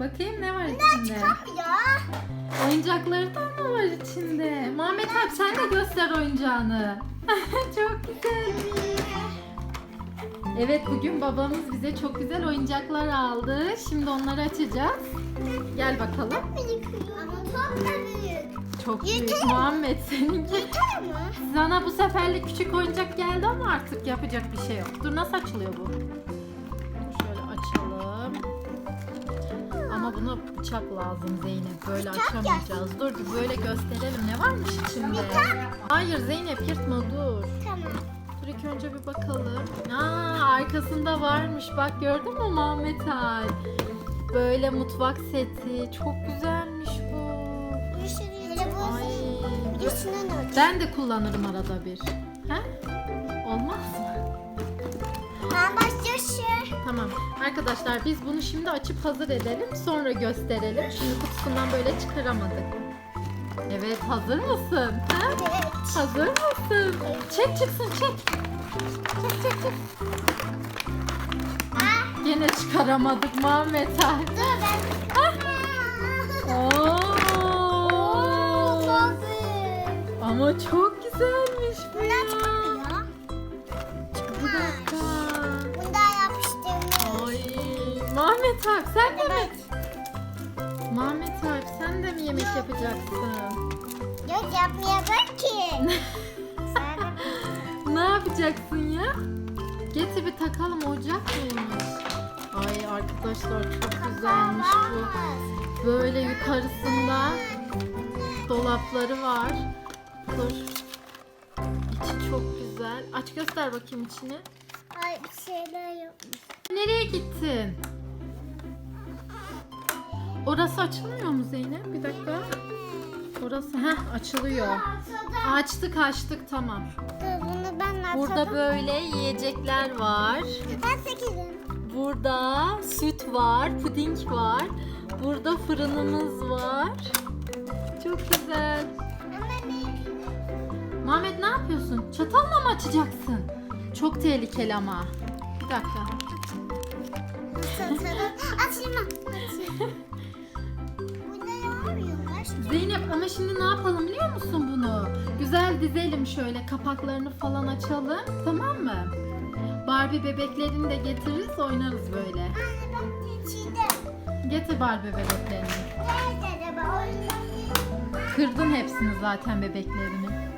Bakayım ne var içinde. Ya. Oyuncaklardan mı var içinde? Muhammed abi sen de göster oyuncağını. çok güzel. Evet bugün babamız bize çok güzel oyuncaklar aldı. Şimdi onları açacağız. Gel bakalım. Ama çok da büyük. Çok büyük Yeter. Muhammed seninki. Yeter mi? Sana bu seferlik küçük oyuncak geldi ama artık yapacak bir şey yok. Dur nasıl açılıyor bu? Buna bıçak lazım Zeynep. Böyle açamayacağız. Dur bir böyle gösterelim ne varmış içinde. Hayır Zeynep yırtma dur. Tamam. Dur ilk önce bir bakalım. Aa arkasında varmış. Bak gördün mü Muhammed Ali? Böyle mutfak seti. Çok güzelmiş bu. Ay. Ben de kullanırım arada bir. He? Olmaz mı? Arkadaşlar biz bunu şimdi açıp hazır edelim. Sonra gösterelim. Şimdi kutusundan böyle çıkaramadık. Evet hazır mısın? Ha? Evet. Hazır mısın? Çek çıksın çek. Çek çek çek. Ah, Gene çıkaramadık Muhammed Ali. dur ben. Oo. Çok büyük. Ama çok güzelmiş bu Muhammed abi sen de mi? Muhammed abi sen de mi yemek yapacaksın? Yok yapmayacak ki. Ne yapacaksın ya? Getir bir takalım ocak mıymış? Ay arkadaşlar çok güzelmiş bu. Böyle yukarısında dolapları var. Dur. İçi çok güzel. Aç göster bakayım içini. Ay bir şeyler yok. Nereye gittin? Orası açılmıyor mu Zeynep? Bir dakika. Orası heh açılıyor. Açtık açtık tamam. Dur bunu ben atalım. Burada böyle yiyecekler var. Ben sekizim. Burada süt var, puding var. Burada fırınımız var. Çok güzel. Ama ne? Yapıyorsun? Çatalla mı açacaksın? Çok tehlikeli ama. Bir dakika. Açayım. Şimdi ne yapalım biliyor musun bunu? Güzel dizelim şöyle kapaklarını falan açalım. Tamam mı? Barbie bebeklerini de getiririz oynarız böyle. Anne bak. Getir Barbie bebeklerini. Nerede de? Kırdın hepsini zaten bebeklerini.